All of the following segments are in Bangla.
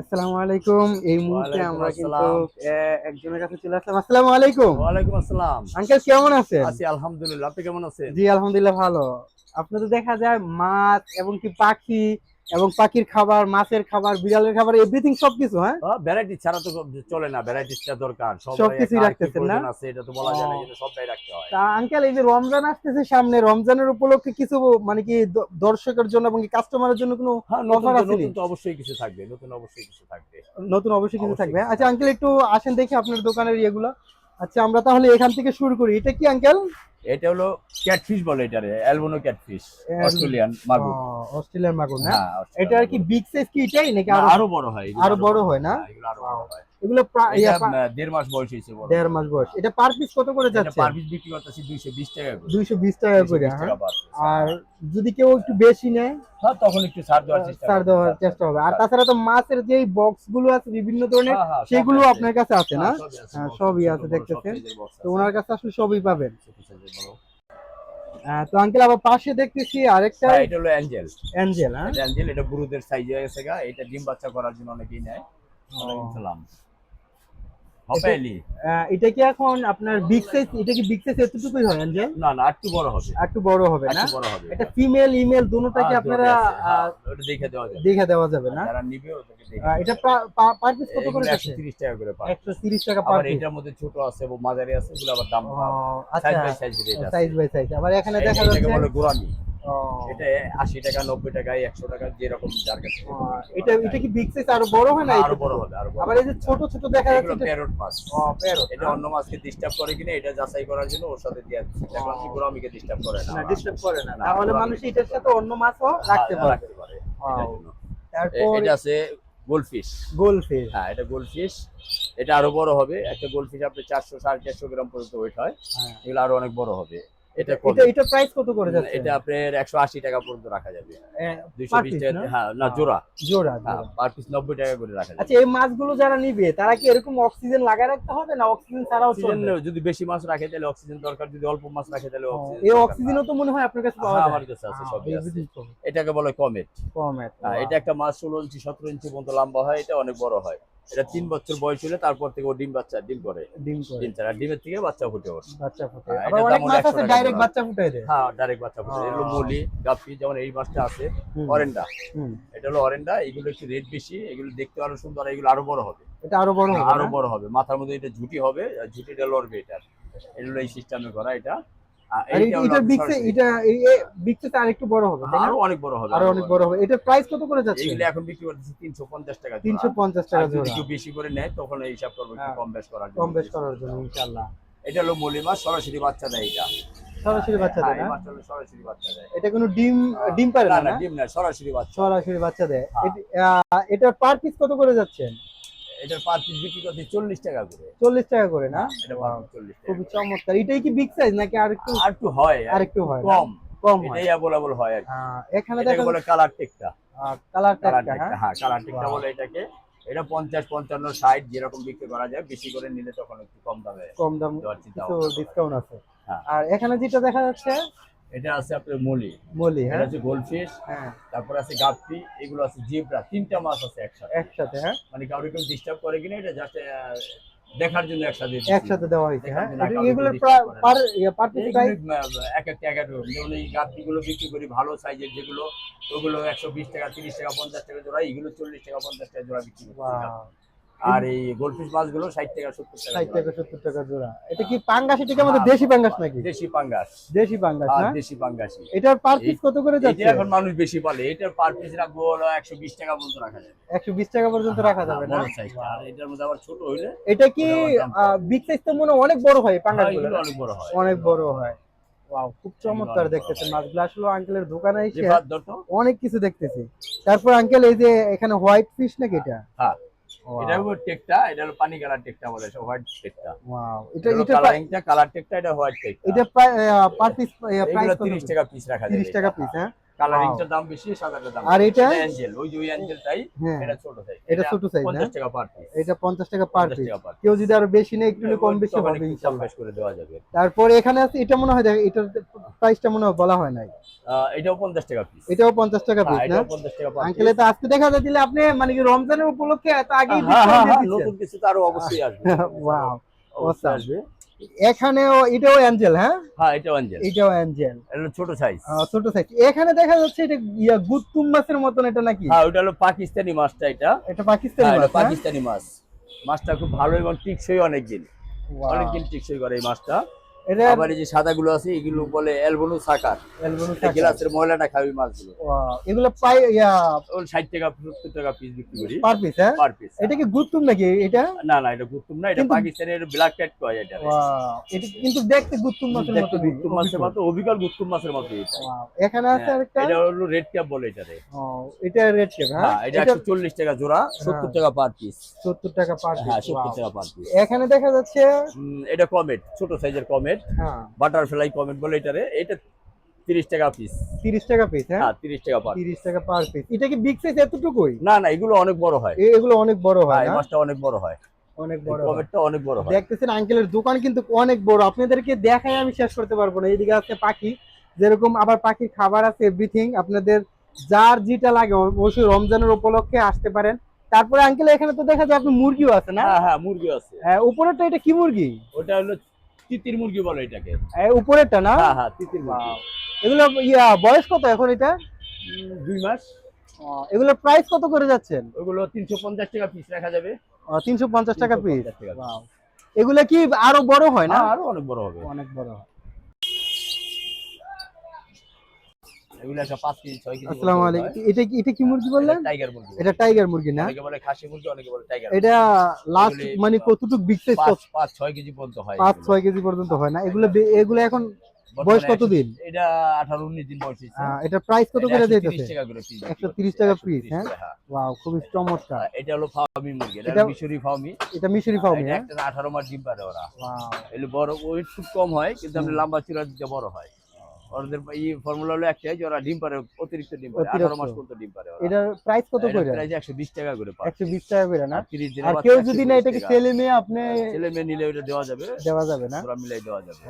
আসসালামু আলাইকুম। এই মুহূর্তে আমরা কিন্তু একজনের কাছে চলে আসলাম। আসসালামু আলাইকুম। ওয়ালাইকুম আসসালাম। আঙ্কেল কেমন আছেন? আছি আলহামদুলিল্লাহ। আপনি কেমন আছেন? জি আলহামদুলিল্লাহ ভালো। আপনি তো দেখা যায় মাছ এবং কি পাখি এবং পাখির খাবার মাছের খাবার বিড়ালের খাবার এভরিথিং সবকিছু হ্যাঁ? ভ্যারাইটি ছাড়া তো চলে না ভ্যারাইটিসটা দর্কার। সবাই সবকিছুই কার কি রাখতেছেন না? আছে এটা তো বলা যায় না। সবটাই রাখতে হয়। তা আঙ্কেল এই যে রমজান আসতেছে সামনে রমজানের উপলক্ষে কিছু মানে কি দর্শকের জন্য এবং কাস্টমারের জন্য কোনো হ্যাঁ offer তো- আছে নতুন তো অবশ্যই কিছু থাকবে নতুন অবশ্যই কিছু থাকবে। নতুন অবশ্যই কিছু থাকবে। আচ্ছা আঙ্কেল একটু আসেন দেখি আপনার দোকানের ইয়েগুলো। আচ্ছা আমরা তাহলে এখান থেকে শুরু করি। এটা কি আঙ্কেল এটা হলো ক্যাটফিশ বলে এটারে অ্যালবোনো ক্যাটফিশ অস্ট্রেলিয়ান মাগুর অস্ট্রেলিয়ান মাগুর না হ্যাঁ এটা আর কি। বিগ সাইজ কি এটাই নাকি আরও বড় হয় আরও বড় হয় না? হ্যাঁ, আরও বড় হয় এগুলো দেড় মাস বয়স হয়েছে দেড় মাস বয়স। এটা পার পিস কত করে যাচ্ছে? পার পিস বিক্রি করতেছি দুইশো বিশ টাকা করে। দুইশো বিশ টাকা করে 220 হ্যাঁ? আর। যদি কেউ একটু বেশি নেয়? হ্যাঁ তখন একটু ছাড় দেওয়ার চেষ্টা ছাড় দেওয়ার চেষ্টা হবে। আর তাছাড়া তো মাছের যে বক্সগুলো আছে বিভিন্ন ধরনের হ্যাঁ, হ্যাঁ, সেগুলো আপনার কাছে আছে না? সবই আছে, দেখতেছেন। তো ওনার কাছে আসলে সবই পাবেন। তো আঙ্কেল আবার পাশে দেখতেছি আরেকটা এটা হলো অ্যাঞ্জেল অ্যাঞ্জেল হ্যাঁ? অ্যাঞ্জেল এটা বুড়োদের সাইজ হয়ে গেছে এটা ডিম বাচ্চা করার জন্য অনেকেই নেয়। ওয়ালাইকুম সালাম এটা কি এখন আপনার বিগ সাইজ এটা কি বিগ সাইজ এতটুকুই হয় অ্যাঞ্জেল না না একটু বড় হবে। একটু বড় হবে না? বড় হবে। এটা ফিমেল ইমেল দুটোটাকে হ্যাঁ, আপনারা দুটোই আছে, হ্যাঁ, ওটা দেখে দেওয়া যাবে। দেখে দেওয়া যাবে না? যারা নিবে দেখে এটা পার পিস কত করে যাচ্ছে 130 টাকা করে একশো তিরিশ টাকা পার পিস এটার মধ্যে ছোট আছে এবং মাঝারি আছে এগুলো আবার দাম আচ্ছা। সাইজ বাই সাইজ রেট আছে। সাইজ বাই সাইজ আবার এখানে দেখা যাচ্ছে বলে গোরামি ও, এটা 80 টাকা 90 টাকা 100 টাকা যেরকম যার কাছে। এটা এটা কি বিগ সাইজ আরও বড় হয় না আরও বড় হবে আরও আবার এই যে ছোট ছোট দেখা যাচ্ছে প্যারট মাছ। এটা অন্য মাছকে ডিস্টার্ব করে কিনা এটা যাচাই করার জন্য ওর সাথে দিয়ে দেখলাম কি গোরামিকে ডিস্টার্ব করে না। না ডিস্টার্ব করে না। তাহলে মানুষ এটার সাথে অন্য মাছও রাখতে হ্যাঁ, পারে। রাখতে পারে জন্য। এ- তারপর এটা আছে গোলফিশ গোলফিশ হ্যাঁ এটা গোলফিশ এটা আরও বড় হবে। একটা গোলফিশ আপনি চারশো সাড়ে চারশো গ্রাম পর্যন্ত ওয়েট হয়। এগুলো আরও অনেক বড় হবে। এটা এটা এটা প্রাইস কত করে যাচ্ছে? এটা আপনার একশো আশি টাকা পর্যন্ত রাখা যাবে। টাকা হ্যাঁ না জোড়া। জোড়া হ্যাঁ পার পিস নব্বই টাকা করে রাখা যাবে। আচ্ছা এই মাছগুলো যারা নিবে তারা কি এরকম অক্সিজেন লাগায় রাখতে হবে না অক্সিজেন ছাড়াও চলবে? যদি বেশি মাছ রাখে তাহলে অক্সিজেন দরকার যদি অল্প মাছ রাখে তাহলে অক্সিজেন এই অক্সিজেনও তো মনে হয় আপনার কাছে পাওয়া হ্যাঁ, যায়। আমার কাছে আছে সবই আছে। এটাকে বলে কমেট কম এত। হ্যাঁ, এটা একটা মাছ ষোলো ইঞ্চি সতেরো ইঞ্চি পর্যন্ত লম্বা হয় এটা অনেক বড় হয়। এটা তিন বছর বয়স হলে তারপর থেকে ও ডিম বাচ্চা ডিম করে। ডিম করে। ডিম ছাড়া। ডিমের থেকে বাচ্চা ফুটে ওঠে বাচ্চা ফুটে। হ্যাঁ, আবার অনেক মাছ আছে ডাইরেক্ট বাচ্চা ফুটাই দেয়। হ্যাঁ ডাইরেক্ট বাচ্চা ফুটে এগুলো মুলি গাপ্পি যেমন এই মাছটা আছে অরেন্ডা। এটা হলো অরেন্ডা। এগুলো একটু রেট বেশি এগুলো দেখতে আরও সুন্দর এগুলো আরও বড় হবে। এটা আরও বড় হবে আরও বড় হবে। মাথার মধ্যে এটা ঝুটি হবে ঝুটিটা লড়বে এটা। হলো এই সিস্টেমে করা এটা। এটা- এটা এটা সাইজ আরেকটু বড় হবে আরও অনেক বড় হবে আরও অনেক বড় হবে। এটার প্রাইস কত করে যাচ্ছে? এগুলো এখন বিক্রি করতেছি তিনশো পঞ্চাশ টাকা জোড়া। তিনশো পঞ্চাশ আর টাকা যদি জোড়া। কেউ বেশি করে নেয় তখন হিসাব করব একটু হ্যাঁ। কম বেশ করার জন্য। কম বেশ করার জন্য ইনশাআল্লাহ। এটা হলো সরাসরি বাচ্চা দেয় এটা। সরাসরি বাচ্চা হ্যাঁ, দেয় না সরাসরি বাচ্চা দেয়। এটা কোনো ডিম ডিম পারে না না না না? ডিম না সরাসরি বাচ্চা। সরাসরি বাচ্চা দেয়। হ্যাঁ। এটি- পার পিস কত করে যাচ্ছেন এটার পার পিস বিক্রি করতে চল্লিশ টাকা করে। চল্লিশ টাকা করে না? এটা চল্লিশ খুবই চমৎকার। এটাই কি বিগ সাইজ নাকি আর একটু আর একটু হয় আর আরেকটু হয় কম। কম হয়। এটাই অ্যাভেলেবল হয় আর এখানে এটাকে দেখা বলে কালার টেকটা কালার টেকটা হ্যাঁ? কালার টেকটা বলে এটাকে। এটা পঞ্চাশ পঞ্চান্ন ষাট যেরকম বিক্রি করা যায় বেশি করে নিলে তখন একটু কম দামে কম দাম। ডিসকাউন্ট আছে। হ্যাঁ। আর এখানে যেটা দেখা যাচ্ছে এটা আছে আপনার মলি। মলি হ্যাঁ। আছে গোলফিশ হ্যাঁ। তারপর আছে গাপ্পি এগুলো আছে জিব্রা তিনটা মাছ আছে একসাথে। একসাথে হ্যাঁ। মানে কাউকে কেউ ডিস্টার্ব করে কিনা এটা জাস্ট দেখার জন্য একসাথে। একসাথে দেওয়া হয়েছে হ্যাঁ। disturb প্রা- করে ইয়া পার পিস প্রাইস এক একটা এক এক রকম। যেমন এই গাপ্পিগুলো বিক্রি করি ভালো সাইজের যেগুলো ওগুলো একশো বিশ টাকা তিরিশ টাকা পঞ্চাশ টাকা জোড়া এগুলো চল্লিশ টাকা পঞ্চাশ টাকা জোড়া বিক্রি করছি। আর এই গোলফিশ মাছগুলো ষাট টাকা সত্তর টাকা ষাট। টাকা সত্তর টাকা জোড়া। এটা কি পাঙ্গাস? এটা কি আমাদের দেশি পাঙ্গাস নাকি? দেশি পাঙ্গাস। দেশি পাঙ্গাস না? দেশি পাঙ্গাসি। এটার পার পিস কত করে যাচ্ছে? এটা এখন মানুষ বেশি এটার পার পিস রাখব হলো একশো বিশ টাকা পর্যন্ত রাখা যাবে। একশো বিশ টাকা পর্যন্ত রাখা যাবে না? আর এটার মধ্যে আবার ছোট হইলে এটা কি বিগ সাইজ তো মনে অনেক বড় হয় পাঙ্গাস হ্যাঁ, অনেক বড় হয়। অনেক বড় হয়। ওয়াও খুব চমৎকার দেখতেছেন। মাছগুলো। আসলে আঙ্কেলের দোকানে এসে অনেক কিছু দেখতেছি। তারপর আঙ্কেল এই যে এখানে হোয়াইট ফিশ নাকি এটা? হ্যাঁ. এটা হলো টেকটা এটা হলো পানি কালার টেকটা বলে হোয়াইট টেকটা। ওয়াও এটা এটা কালারিংটা কালার টেকটা এটা হোয়াইট টেকটা। এটা প্রায় পার পিস প্রাইস 30 টাকা পিস রাখা যায় 30 টাকা পিস হ্যাঁ? কালারিংটার দাম বেশি সাদাটার দাম আর এটা? অ্যাঞ্জেল ওই যে ওই অ্যাঞ্জেলটাই হ্যাঁ। এটা ছোট সাইজ এটা ছোট না? পঞ্চাশ টাকা পার পিস এটা পঞ্চাশ টাকা পার পিস কেউ যদি আরও বেশি নেয় একটু কম বেশি হবে ইনশাল্লাহ। করে দেওয়া যাবে। তারপরে এখানে আছে এটা মনে হয় দেখ এটার প্রাইসটা মনে হয় বলা হয় নাই। এটাও পঞ্চাশ টাকা পিস এটাও পঞ্চাশ টাকা পিস না? টাকা পার আঙ্কেল তো আজকে দেখা যায় দিলে আপনি মানে কি রমজানের উপলক্ষে এত আগেই হ্যাঁ হ্যাঁ দিয়ে হ্যাঁ, দিচ্ছেন। নতুন কিছু তো আরও অবশ্যই আসবে। অবশ্যই আসবে। এখানেও এটাও অ্যাঞ্জেল হ্যাঁ? হ্যাঁ এটাও অ্যাঞ্জেল। এটাও অ্যাঞ্জেল। এটা ছোট সাইজ ছোট সাইজ এখানে দেখা যাচ্ছে এটা ইয়া গুত্তুম মাছের মতন এটা নাকি? হ্যাঁ ওটা হলো পাকিস্তানি মাছটা এটা। এটা পাকিস্তানি হ্যাঁ, মাছ হ্যাঁ? পাকিস্তানি মাছ। মাছটা খুব ভালো এবং টিকসই অনেকদিন। অনেক অনেকদিন টিকসই করে এই মাছটা। আবার এই যে সাদা গুলো আছে এগুলো বলে এলবনু সাকার। অ্যালবানো থাকে। গ্লাসের ময়লাটা খাবে মাছগুলো। এগুলো পাই ইয়া ওই ষাট টাকা সত্তর টাকা পিস বিক্রি করি। পার পিস হ্যাঁ? পার পিস এটা কি গুত্তুম নাকি এটা? না না এটা গুত্তুম না এটা পাকিস্তানের ব্ল্যাক ক্যাট কয় এটা। এটা কিন্তু দেখতে গুত্তুম মাছের মতো গুত্তুম মাছের মতো অবিকল গুত্তুম মাছের মতো এটা। এখানে আছে হ্যাঁ, আরেকটা? এটা হলো রেড ক্যাপ বলে এটারে। ও, এটা রেড কেপ হ্যাঁ? হ্যাঁ এটা এটা একশো চল্লিশ টাকা জোড়া সত্তর টাকা পার পিস 70 টাকা পার হ্যাঁ পিস সত্তর টাকা পার পিস এখানে দেখা যাচ্ছে এটা কমেট ছোট সাইজের কমেট। হ্যাঁ। বাটারফ্লাই কমেট বলে এটারে এটা তিরিশ টাকা পিস 30 টাকা পিস হ্যাঁ? হ্যাঁ তিরিশ টাকা পার 30 টাকা পার পিস এটা কি বিগ সাইজ এতটুকুই? না না এগুলো অনেক বড় হয়। এগুলো অনেক বড় হ্যাঁ হয় না? মাছটা অনেক বড় হয়। অনেক বড় কমেটটা অনেক বড় হয়। দেখতেছেন আঙ্কেলের দোকান কিন্তু অনেক বড়। আপনাদেরকে দেখাই আমি শেষ করতে পারব না। এইদিকে আছে পাখি। যেরকম আবার পাখির খাবার আছে এভরিথিং আপনাদের যার যেটা লাগে অবশ্যই রমজানের উপলক্ষে আসতে পারেন। তারপরে আঙ্কেল এখানে তো দেখা যায় আপনি মুরগিও আছে না? হ্যাঁ হ্যাঁ মুরগি আছে। হ্যাঁ, উপরেরটা এটা কি মুরগি? ওটা হলো তিতির মুরগি বলে এটাকে। উপরেরটা না? হ্যাঁ হ্যাঁ তিতির মুরগি। এগুলো ইয়া বয়স কত এখন এটা? দুই মাস। এগুলোর প্রাইস কত করে যাচ্ছেন? ওগুলো তিনশো পঞ্চাশ টাকা পিস রাখা যাবে। তিনশো পঞ্চাশ টাকা পিস 350 টাকা এগুলো কি আরও বড় হয় না? হ্যাঁ, আরও অনেক বড় হবে। অনেক বড় হয়। এগুলো একটা পাঁচ কেজি ছয় কেজি আসসালামু আলাইকুম। এটা কি এটা কি মুরগি বললেন? টাইগার মুরগি। এটা টাইগার মুরগি না? অনেকে বলে খাসি মুরগি অনেকে বলে টাইগার এটা লাস্ট মানে কতটুকু বিগ সাইজ পাঁচ পাঁচ ছয় কেজি পর্যন্ত হয় পাঁচ এগুলো। ছয় কেজি পর্যন্ত হয় না? এগুলো এগুলো এখন বয়স কত দিন? এটা আঠারো উনিশ দিন বয়স হয়েছে। এটা প্রাইস কত এটা করে 130 যাইতেছে? টাকা করে piece 130 টাকা 130 হ্যাঁ? হ্যাঁ। ওয়াও খুবই চমৎকার। এটা হলো মুরগি এটা মিশরি ফার্মি এটা মিশরি হ্যাঁ মাস ডিম পারে ওরা। ওয়াও এগুলো বড় খুব কম হয় কিন্তু আমরা লম্বা চূড়া দিতে বড় হয়। ওদের এই ফর্মুলা হলো একটাই যে ওরা ডিম পারে অতিরিক্ত ডিম পারে। অতিরিক্ত। আঠারো মাস পর্যন্ত ডিম পারে এটার প্রাইস কত করে? প্রাইস একশো বিশ টাকা করে একশো বিশ টাকা করে না? তিরিশ দিনের আর কেউ যদি না এটাকে ছেলে মেয়ে আপনি ছেলে মেয়ে নিলে ওটা দেওয়া যাবে। দেওয়া যাবে না? ওরা মিলাই দেওয়া যাবে।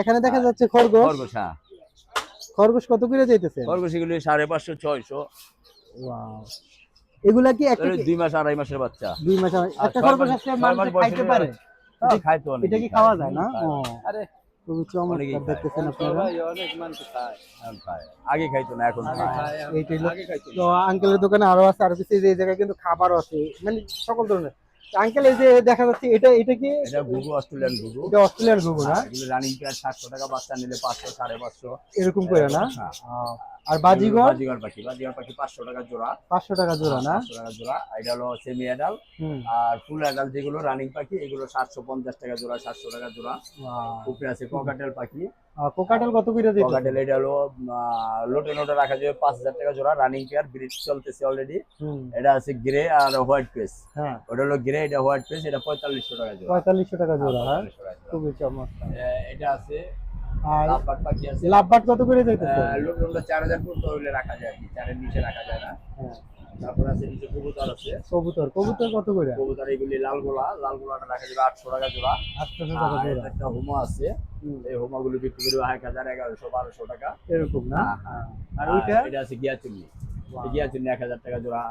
এখানে দেখা যাচ্ছে খরগোশ। খরগোশ হ্যাঁ। খরগোশ কত করে যাইতেছে? খরগোশ এগুলি সাড়ে পাঁচশো ছয়শো। ওয়াও। এগুলা কি একটা দুই মাস আড়াই মাসের বাচ্চা। দুই মাস একটা খরগোশ ছয় মানুষ খাইতে পারে। এটা খায় তো এটা কি খাওয়া যায় না? আরে খুবই চমৎকার দেখতেছেন আপনারা। আগে খাইতো না এখন এইটাই তো আঙ্কেলের দোকানে আরও আছে আর কিছু এই জায়গায় কিন্তু খাবারও আছে। মানে সকল ধরনের। আঙ্কেল এই যে দেখা যাচ্ছে এটা এটা কি? এটা ঘুঘু অস্ট্রেলিয়ান ঘুঘু। এটা অস্ট্রেলিয়ান গুগল না? এগুলো রানিং পেয়ার সাতশো টাকা বাচ্চা নিলে পাঁচশো সাড়ে পাঁচশো। এরকম করে না? হ্যাঁ। আর বাজিগর? বাজিগর পাখি। বাজিগর পাখি পাঁচশো টাকা জোড়া। পাঁচশো টাকা জোড়া না? পাঁচশো টাকা জোড়া। এটা হলো সেমি অ্যাডাল আর ফুল অ্যাডাল যেগুলো রানিং পাখি এগুলো সাতশো পঞ্চাশ টাকা জোড়া সাতশো টাকা জোড়া। উপরে আছে ককাটেল পাখি। কোকাটেল কত করে দিতে ককাটেল এটা হলো লোটে লোটে রাখা যাবে পাঁচ হাজার টাকা জোড়া। রানিং পেয়ার ব্রিজ চলতেছে অলরেডি এটা আছে গ্রে আর হোয়াইট পেস হ্যাঁ। ওটা হলো গ্রে এটা হোয়াইট পেস এটা পঁয়তাল্লিশশো টাকা জোড়া। পঁয়তাল্লিশশো টাকা জোড়া হ্যাঁ? 4500। খুবই চমৎকার। এটা আছে আর লাভবাট পাখি আছে। লাভবাট কত করে যাইতেছে? লোকজনটা চার হাজার পর্যন্ত রাখা যায় আর চারের নিচে রাখা যায় না। হ্যাঁ। তারপর আছে নিচে কবুতর আছে। কবুতর কবুতর কত করে? কবুতর এগুলি লাল গোলা লাল গোলাটা রাখা যাবে আটশো টাকা জোড়া। আটশোশো টাকা জোড়া। একটা হোমা আছে। এই হোমাগুলো বিক্রি করে এক হাজার এগারোশো বারোশো টাকা। এরকম না? হ্যাঁ, আর আর ওইটা? এটা আছে গিয়া চুল্লি Wow. গিয়া চুল্লি এক হাজার টাকা জোড়া।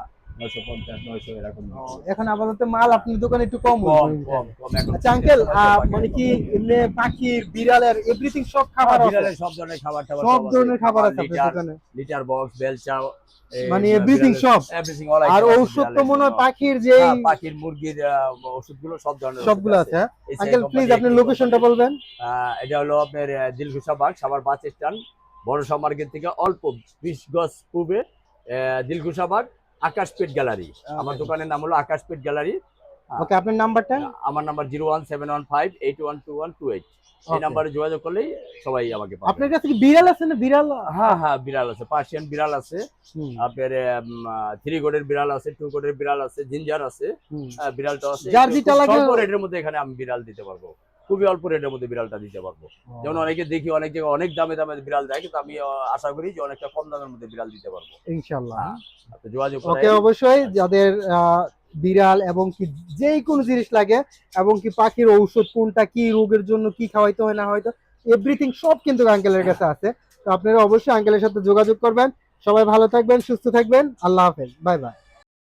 এখন আপাতত মাল আপনার দোকানে একটু কম আচ্ছা আঙ্কেল মানে কি। এমনি পাখির বিড়ালের এভরিথিং সব খাবার হ্যাঁ, বিড়ালের সব ধরনের খাবার সব ধরনের খাবার আছে দোকানে? লিটার বক্স বেলচা মানে everything সব? এভরিথিং আর ঔষধ তো মনে হয় পাখির যে পাখির মুরগির ওষুধগুলো সব ধরনের সবগুলো আছে। হ্যাঁ? আঙ্কেল প্লিজ আপনি লোকেশনটা বলবেন। এটা হলো আপনার দিলকুশা বাগ সাবার বাস স্ট্যান্ড বড় মার্কেট থেকে অল্প বিশ গজ পূর্বে দিলকুশা বাগ আকাশপেট গ্যালারি। আমার দোকানের নাম হলো আকাশপেট গ্যালারি। ওকে আপনার নাম্বারটা? আমার number zero one seven one five eight one two one two eight. এই নাম্বারে যোগাযোগ করলেই সবাই আমাকে পাবে। আপনার কাছে কি বিড়াল আছে না বিড়াল? হ্যাঁ হ্যাঁ বিড়াল আছে পার্সিয়ান বিড়াল আছে। আপনার থ্রি কোডের বিড়াল আছে টু কোডের বিড়াল আছে জিঞ্জার আছে। বিড়ালটা আছে। যার যেটা লাগে- রেটের মধ্যে এখানে আমি বিড়াল দিতে পারব। খুবই অল্প রেটের মধ্যে বিড়ালটা দিতে পারব। যেমন অনেকে দেখি অনেক জায়গায় অনেক দামে দামে বিড়াল দেয় কিন্তু আমি আশা করি যে অনেকটা কম দামের মধ্যে বিড়াল দিতে পারব। ইনশাল্লাহ। হ্যাঁ, যোগাযোগ ওকে অবশ্যই যাদের বিড়াল এবং কি যেই কোনো জিনিস লাগে এবং কি পাখির ঔষধ কোনটা কি রোগের জন্য কি খাওয়াইতে হয় না হয়তো এভরিথিং সব কিন্তু আঙ্কেলের কাছে আছে। তো আপনারা অবশ্যই আঙ্কেলের সাথে যোগাযোগ করবেন। সবাই ভালো থাকবেন সুস্থ থাকবেন। আল্লাহ হাফেজ। Bye bye.